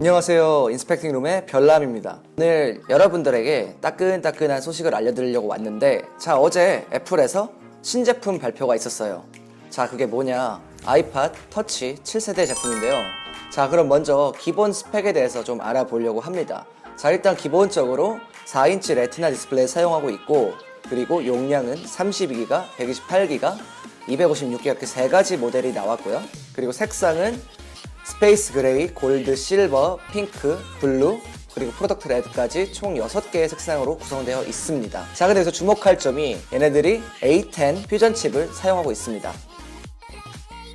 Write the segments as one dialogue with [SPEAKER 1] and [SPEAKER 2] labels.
[SPEAKER 1] 안녕하세요. 인스펙팅 룸의 별남입니다. 오늘 여러분들에게 따끈따끈한 소식을 알려드리려고 왔는데, 자, 어제 애플에서 신제품 발표가 있었어요. 자, 그게 뭐냐. 아이팟 터치 7세대 제품인데요. 자, 그럼 먼저 기본 스펙에 대해서 좀 알아보려고 합니다. 자, 일단 기본적으로 4인치 레티나 디스플레이 사용하고 있고, 그리고 용량은 32기가, 128기가, 256기가 이렇게 세 가지 모델이 나왔고요. 그리고 색상은 스페이스 그레이, 골드, 실버, 핑크, 블루, 그리고 프로덕트 레드까지 총 6개의 색상으로 구성되어 있습니다. 자, 근데 여기서 주목할 점이 얘네들이 A10 퓨전 칩을 사용하고 있습니다.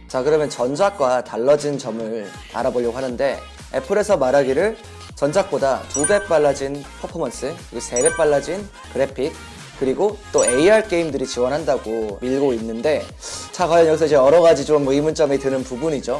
[SPEAKER 1] 자, 그러면 전작과 달라진 점을 알아보려고 하는데 애플에서 말하기를 전작보다 두배 빨라진 퍼포먼스, 그리고 세배 빨라진 그래픽, 그리고 또 AR 게임들이 지원한다고 밀고 있는데 자, 과연 여기서 이제 여러 가지 좀 의문점이 드는 부분이죠.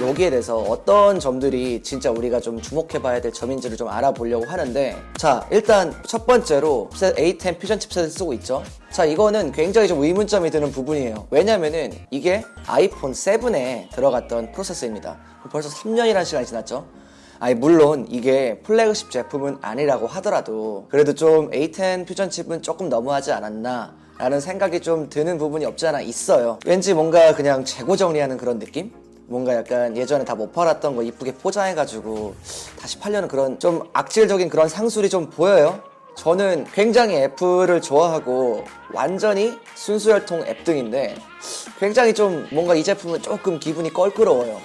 [SPEAKER 1] 여기에 대해서 어떤 점들이 진짜 우리가 좀 주목해 봐야 될 점인지를 좀 알아보려고 하는데 자 일단 첫 번째로 칩셋 A10 퓨전 칩셋을 쓰고 있죠. 자 이거는 굉장히 좀 의문점이 드는 부분이에요. 왜냐면은 이게 아이폰 7에 들어갔던 프로세서입니다. 벌써 3년이라는 시간이 지났죠. 아니 물론 이게 플래그십 제품은 아니라고 하더라도 그래도 좀 A10 퓨전 칩은 조금 너무하지 않았나 라는 생각이 좀 드는 부분이 없지 않아 있어요. 왠지 뭔가 그냥 재고 정리하는 그런 느낌? 뭔가 약간 예전에 다 못 팔았던 거 이쁘게 포장해가지고 다시 팔려는 그런 좀 악질적인 그런 상술이 좀 보여요. 저는 굉장히 애플을 좋아하고 완전히 순수혈통 앱 등인데 굉장히 좀 뭔가 이 제품은 조금 기분이 껄끄러워요.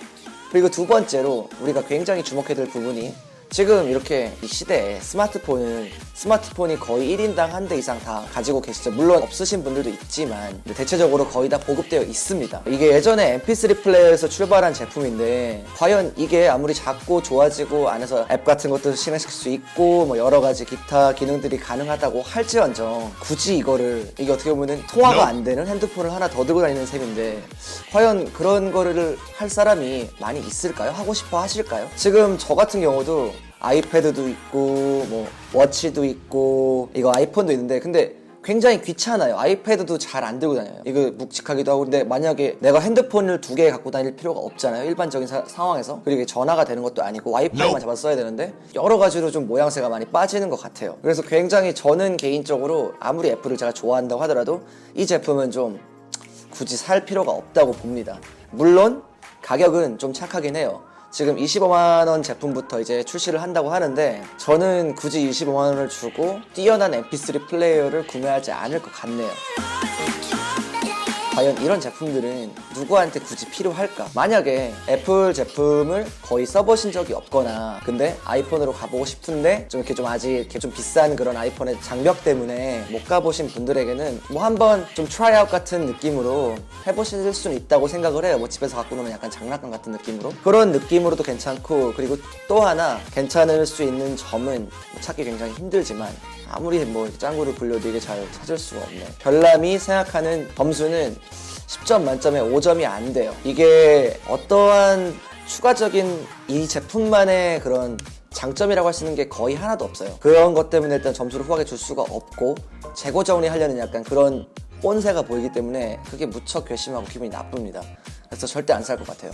[SPEAKER 1] 그리고 두 번째로 우리가 굉장히 주목해야 될 부분이 지금 이렇게 이 시대에 스마트폰은 스마트폰이 거의 1인당 한 대 이상 다 가지고 계시죠. 물론 없으신 분들도 있지만 대체적으로 거의 다 보급되어 있습니다. 이게 예전에 MP3 플레이어에서 출발한 제품인데 과연 이게 아무리 작고 좋아지고 안에서 앱 같은 것도 실행시킬 수 있고 뭐 여러 가지 기타 기능들이 가능하다고 할지언정 굳이 이거를 이게 어떻게 보면은 통화가 안 되는 핸드폰을 하나 더 들고 다니는 셈인데 과연 그런 거를 할 사람이 많이 있을까요? 하고 싶어 하실까요? 지금 저 같은 경우도 아이패드도 있고 뭐 워치도 있고 이거 아이폰도 있는데 근데 굉장히 귀찮아요. 아이패드도 잘 안 들고 다녀요. 이거 묵직하기도 하고 근데 만약에 내가 핸드폰을 두 개 갖고 다닐 필요가 없잖아요. 일반적인 사- 상황에서 그리고 전화가 되는 것도 아니고 와이파이만 잡아서 써야 되는데 여러 가지로 좀 모양새가 많이 빠지는 것 같아요. 그래서 굉장히 저는 개인적으로 아무리 애플을 제가 좋아한다고 하더라도 이 제품은 좀 굳이 살 필요가 없다고 봅니다. 물론 가격은 좀 착하긴 해요. 지금 25만 원 제품부터 이제 출시를 한다고 하는데 저는 굳이 25만 원을 주고 뛰어난 MP3 플레이어를 구매하지 않을 것 같네요. 과연 이런 제품들은 누구한테 굳이 필요할까? 만약에 애플 제품을 거의 써보신 적이 없거나 근데 아이폰으로 가보고 싶은데 좀 이렇게 좀 아직 이렇게 좀 비싼 그런 아이폰의 장벽 때문에 못 가보신 분들에게는 뭐 한번 좀 트라이아웃 같은 느낌으로 해보실 수는 있다고 생각을 해요. 뭐 집에서 갖고 노는 약간 장난감 같은 느낌으로 그런 느낌으로도 괜찮고 그리고 또 하나 괜찮을 수 있는 점은 뭐 찾기 굉장히 힘들지만 아무리 뭐 짱구를 굴려도 이게 잘 찾을 수가 없네. 별남이 생각하는 점수는 10점 만점에 5점이 안 돼요. 이게 어떠한 추가적인 이 제품만의 그런 장점이라고 할 수 있는 게 거의 하나도 없어요. 그런 것 때문에 일단 점수를 후하게 줄 수가 없고 재고 정리하려는 약간 그런 꼰세가 보이기 때문에 그게 무척 괘씸하고 기분이 나쁩니다. 그래서 절대 안 살 것 같아요.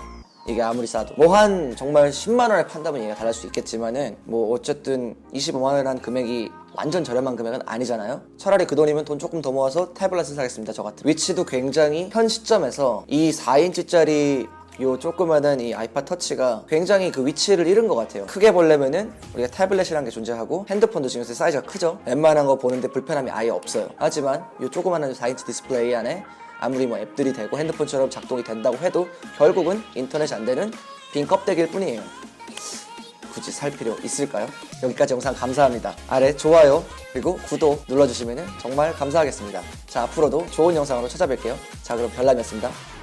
[SPEAKER 1] 이게 아무리 싸도 뭐 한 정말 10만 원에 판다면 얘가 달랄 수 있겠지만은 뭐 어쨌든 25만 원이라는 금액이 완전 저렴한 금액은 아니잖아요. 차라리 그 돈이면 돈 조금 더 모아서 태블릿을 사겠습니다. 저 같은 위치도 굉장히 현 시점에서 이 4인치짜리 요 조그마한 이 아이팟 터치가 굉장히 그 위치를 잃은 것 같아요. 크게 보려면은 우리가 태블릿이라는 게 존재하고 핸드폰도 지금 사이즈가 크죠. 웬만한 거 보는데 불편함이 아예 없어요. 하지만 요 조그마한 4인치 디스플레이 안에 아무리 뭐 앱들이 되고 핸드폰처럼 작동이 된다고 해도 결국은 인터넷이 안 되는 빈 껍데기일 뿐이에요. 굳이 살 필요 있을까요? 여기까지 영상 감사합니다. 아래 좋아요 그리고 구독 눌러주시면 정말 감사하겠습니다. 자 앞으로도 좋은 영상으로 찾아뵐게요. 자 그럼 별남이었습니다.